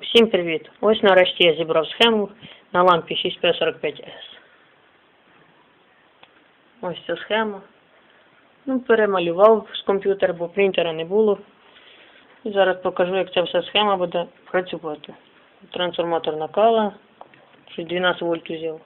Всім привіт! Ось нарешті я зібрав схему на лампі 6P45S. Ось ця схема. Ну, перемалював з комп'ютера, бо принтера не було. І зараз покажу, як ця вся схема буде працювати. Трансформатор накала, 12 вольт взяв.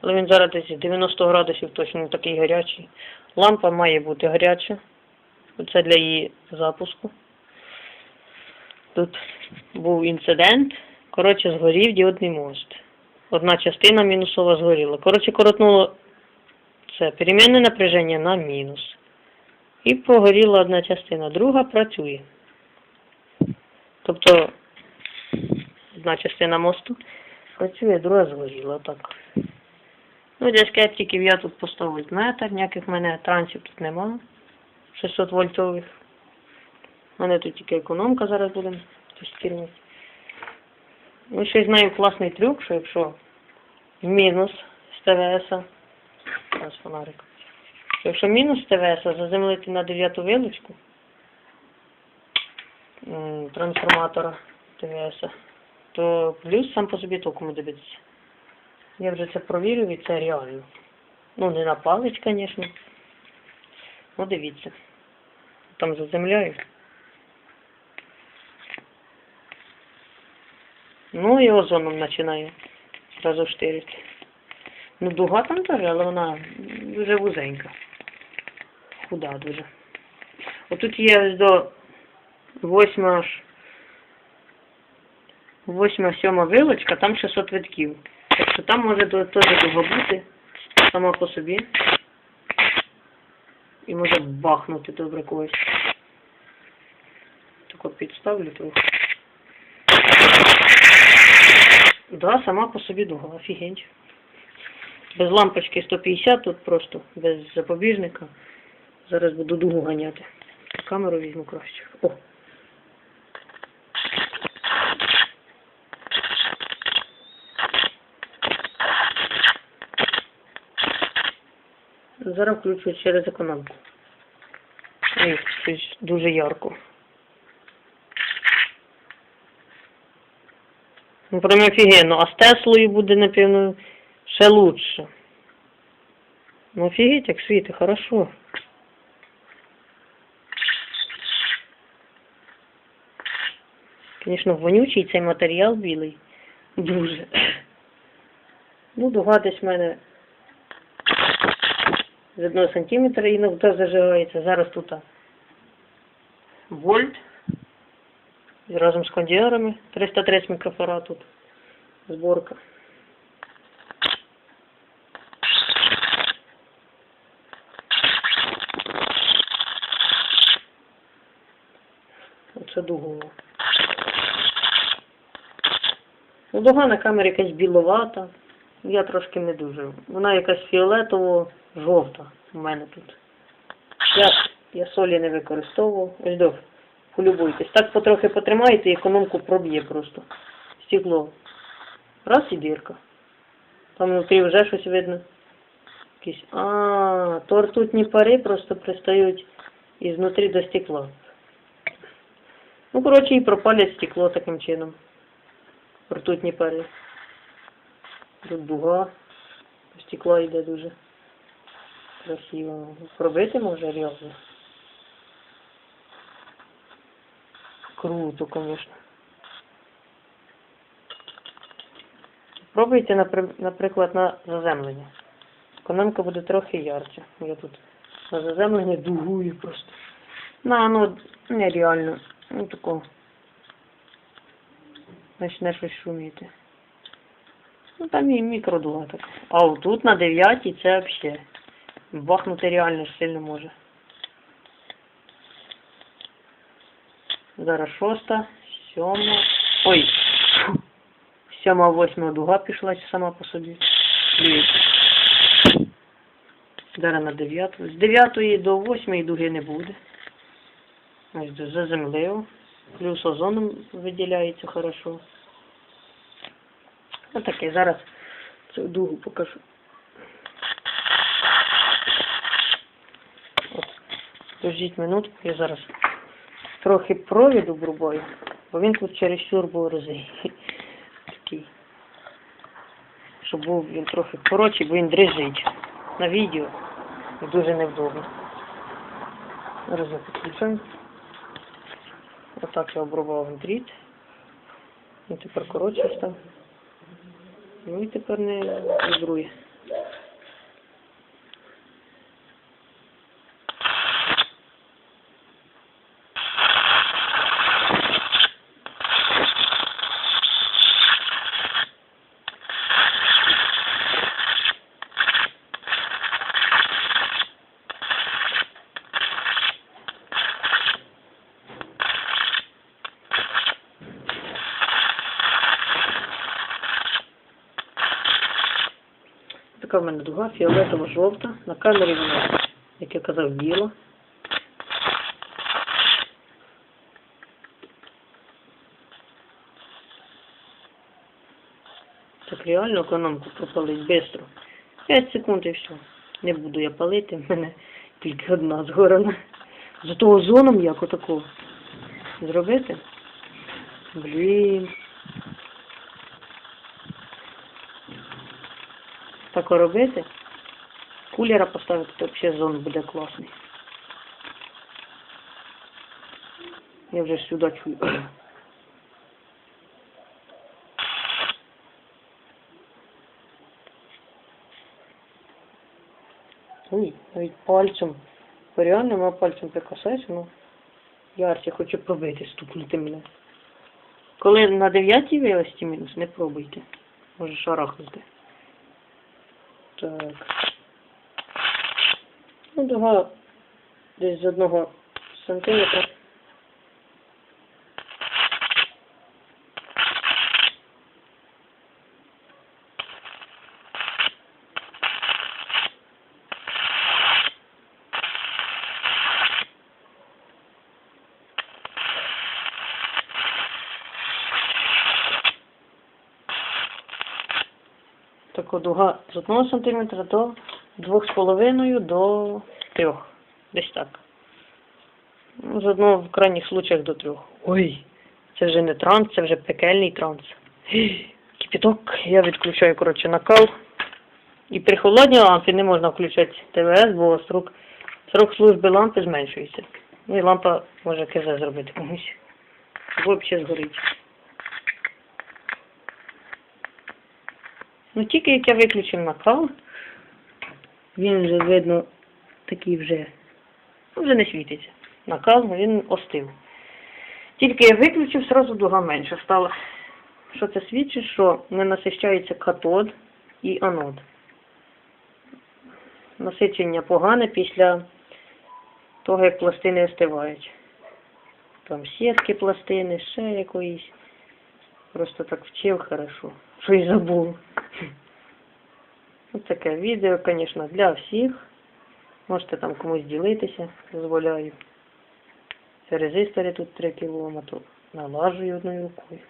Але він зараз десь 90 градусів точно такий гарячий. Лампа має бути гаряча. Це для її запуску. Тут був інцидент. Коротше, згорів діодний мост. Одна частина мінусова згоріла. Коротше, коротнуло це перемінне напряження на мінус. І погоріла одна частина. Друга працює. Тобто одна частина мосту працює, друга згоріла. Так. Ну, для скептиків я тут поставив метр, ніяких в мене трансів тут нема. 600 вольтових. У мене тут тільки економка зараз будемо тестувати. Ну, ще знаю класний трюк, що якщо мінус з ТВС, зараз фонарик, що якщо мінус з ТВС заземлити на дев'яту вилочку м, трансформатора ТВС, то плюс сам по собі током дивиться. Я вже це провірив і це реально. Ну, не на палець, звісно. Ну, дивіться. Там заземляю. Ну і озоном починає зразу штирити. Ну, дуга там теж, але вона дуже вузенька. Худа дуже. Отут є ось до восьма аж восьма сьома вилочка, там 600 витків. Так що там може теж довго бути сама по собі. І може бахнути добре когось. Тако підставлю трохи. Да, сама по собі дуга, офігеть. Без лампочки 150 тут просто, без запобіжника. Зараз буду дугу ганяти. Камеру візьму краще. О! Зараз включу через економку. Ой, щось дуже ярко. Ну, прям офігенно. А з Теслою буде, напевно, ще лучше. Ну, офігеть, як світи, хорошо. Звісно, вонючий цей матеріал білий. Дуже. Ну, дуга в мене з одного сантиметра іноді зажигається. Зараз тут вольт. Разом з кондіарами. 330 мікрофарад тут. Зборка. Оце дугова. Ну, дуга на камері якась біловата. Я трошки не дуже. Вона якась фіолетово-жовта у мене тут. Я, я солі не використовував. Ось до, полюбуйтесь. Так потрохи потримаєте і економку проб'є просто. Стекло. Раз і дірка. Там внутрі вже щось видно. Якісь. А, то ртутні пари просто пристають ізнутрі до стекла. Ну, коротше, і пропалять стекло таким чином. Ртутні пари. Тут дуга. Стекла йде дуже красиво. Пробити може реально. Круто, конечно. Пробуйте, наприклад, на заземлення. Економка буде трохи ярче. Я тут на заземлення дугую просто. На, ну, нереально. Ну, тако. Почне щось шуміти. Ну, там і мікродуга так. А тут на дев'ятій це взагалі. Бахнути реально сильно може. Зараз шоста, сьома. Ой. Сьома, восьма дуга пішла сама по собі. Зараз на дев'яту. З дев'ятої до восьмої дуги не буде. Ось заземлив. Плюс озоном виділяється хорошо. Ось таке, зараз цю дугу покажу. Дождіть минутку, я зараз трохи провід обрубаю. Бо він тут чересчур борзий. Такий. Щоб був він трохи коротший, бо він дрижить. На відео. І дуже невдобно. Підключаю. Отак я обрубав дріт. І тепер коротше став. Ну і тепер не вібрує. Така в мене дуга фіолетово-жовта. На камері вона, як я казав, біла. Так реально економку пропалить швидко. 5 секунд і все. Не буду я палити, в мене тільки одна згорена. Зато озоном як отакого. Зробити? Блін. Так робити. Кулера поставити, то взагалі зон буде класний. Я вже сюди чую. Ой, навіть пальцем. Реально моя пальцем прикасаюся, ну. Я Арсі хочу пробити, стукнути мене. Коли на дев'ятій вилості мінус, не пробуйте. Може шарахнути. Так. Ну, дуга десь з одного сантиметра. Така дуга з 1 сантиметра до 2,5 до 3. Десь так. Ну, з в крайніх случаях до 3. Ой, це вже не транс, це вже пекельний транс. Гі, Кипяток я відключаю, коротше, накал. І при холодній лампі не можна включати ТВС, бо срок, срок служби лампи зменшується. Ну і лампа може КЗ зробити комусь. Взагалі згорить. Ну тільки як я виключив накал, він вже видно такий вже, ну, вже не світиться. Накал, він остив. Тільки я виключив, сразу дуга менша стала. Що це свідчить, що не насищається катод і анод. Насичення погане після того, як пластини остивають. Там сітки пластини, ще якоїсь. Просто так вчив хорошо, що й забув. Ось таке відео, звісно, для всіх. Можете там комусь ділитися, дозволяю. Це резистори тут 3 кОм, то налажую одною рукою.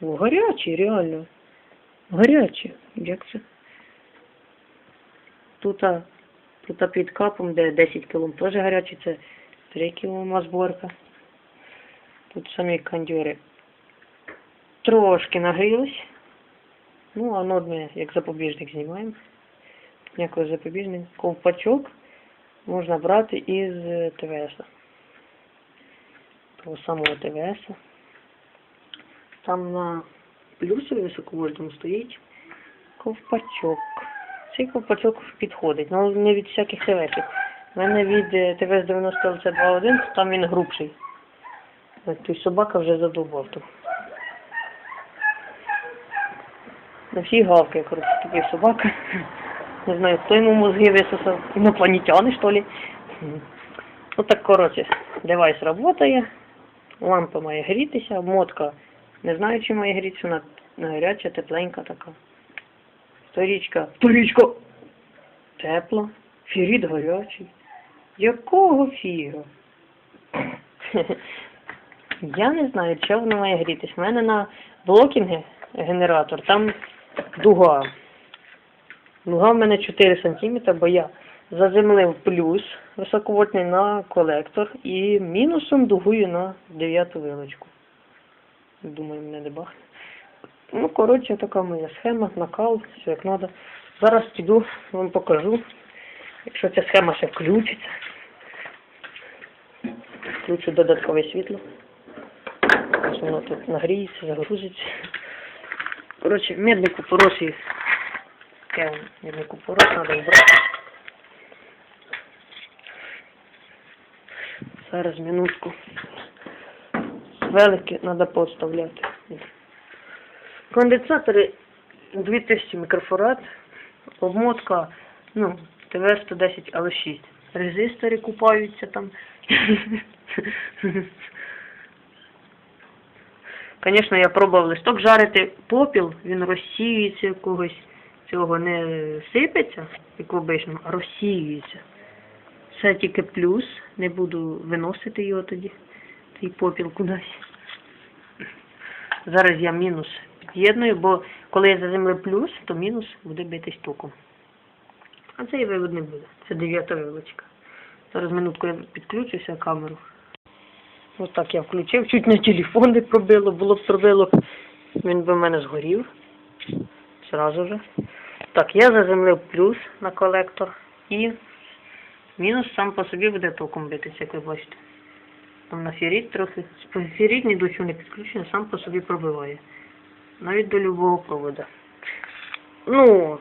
О, гарячі, реально. Гарячі. Як це? Тут, тут під капом, де 10 кОм, теж гарячі, це 3 кОм зборка. Тут самі кондьори трошки нагрілись. Ну, а нод ми як запобіжник знімаємо. Ніякого запобіжника. Ковпачок можна брати із е, ТВС. Того самого ТВС. Там на плюсі високовольтному стоїть ковпачок. Цей ковпачок підходить, але не від всяких ТВСів. У мене від ТВС 90 lc 2.1, там він грубший. Той собака вже задовбав тут. На всі гавки, коротше, такий собака. Не знаю, хто йому мозги висосав. Інопланетяни, що ли. Ну так, коротше, девайс працює, лампа має грітися, мотка не знаю, чи має грітися, вона гаряча, тепленька така. Сторічка, сторічка тепла, фіріт гарячий. Якого фіга? Я не знаю, чого воно має грітись. У мене на блокінги генератор, там дуга. Дуга в мене 4 см, бо я заземлив плюс високовольтний на колектор і мінусом дугую на дев'яту вилочку. Думаю, мене не бахне. Ну, коротше, така моя схема, накал, все як треба. Зараз піду, вам покажу, якщо ця схема ще включиться. Включу додаткове світло. Воно тут нагріється, загрузиться. Коротше, медний купорос таке медний купорос треба вбрати. Зараз минутку. Велики треба поставляти. Конденсатори 2000 мікрофарад, обмотка, ну, ТВ-110, але 6. Резистори купаються там. Звісно, я пробував листок жарити попіл, він розсіюється когось, цього не сипеться, як в обичному, а розсіюється. Це тільки плюс, не буду виносити його тоді, цей попіл кудись. Зараз я мінус під'єдную, бо коли я заземлю плюс, то мінус буде битись током. А цей вивод не буде. Це дев'ята вилочка. Зараз минутку я підключуся камеру. Ось так я включив, чуть на телефон не пробило, було б пробило, він би в мене згорів. Зразу же. Так, я заземлив плюс на колектор і мінус сам по собі буде током битися, як ви бачите. Там на феррит трохи. Феррит ні до чого не підключений, сам по собі пробиває. Навіть до любого провода. Ну,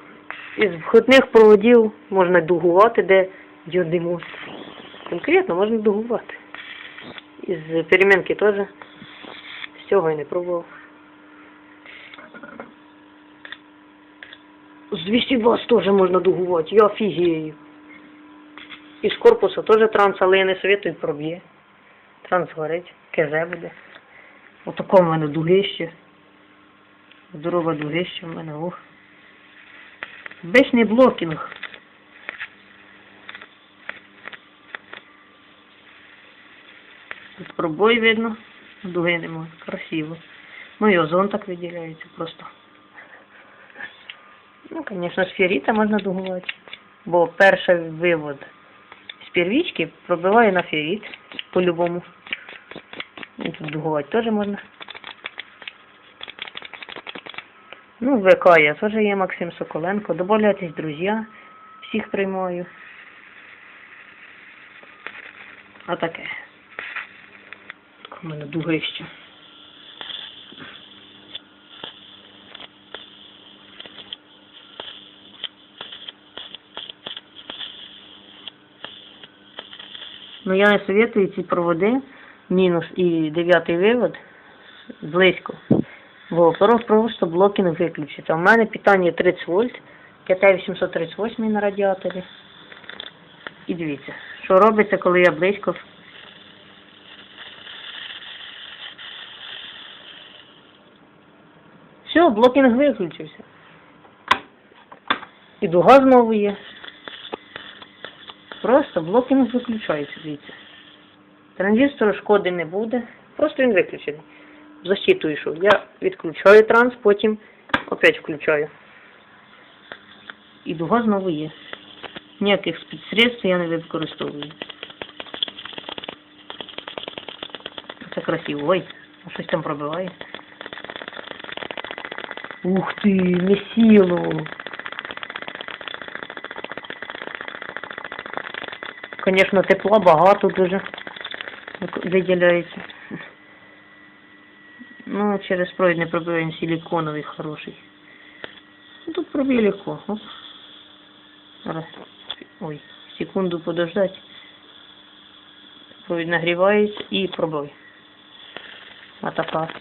із входних проводів можна дугувати, де мост. Конкретно можна дугувати. Із перемінки теж. З цього я не пробував. З 220 теж можна дугувати, я офігею. Із корпусу теж транс, але я не советую проб'є. Транс горить, КЗ буде. Отако в мене дугище. Здорова дугище в мене, ох. Бешний блокінг. Тут пробой видно, дуги нема, красиво. Ну і озон так виділяється просто. Ну, звісно, з феррита можна дугувати. Бо перший вивод з первічки пробиває на феррит по-любому. І тут дугувати теж можна. Ну, ВК я теж є Максим Соколенко. Добавляйтесь, друзі. Всіх приймаю. А таке. У мене дугище. Ну я не советую ці проводи, мінус і дев'ятий вивод, близько. Бо просто блокінг виключиться. У мене питання 30 вольт, КТ 838 на радіаторі. І дивіться, що робиться, коли я близько. Все, блокінг виключився. І дуга знову є. Просто блокінг виключається, дивіться. Транзистору шкоди не буде, просто він виключений. В защиту йшов. Я відключаю транс, потім опять включаю. І дуга знову є. Ніяких спецсредств я не використовую. Це красиво. Ой, щось там пробиває. Ух ти, сіло. Звісно, тепла багато дуже виділяється. Ну, через провідний пробив він силиконовий хороший. Ну, тут пробив легко. Зараз. Ой, секунду подождать. Провід нагрівається і пробив. Атака.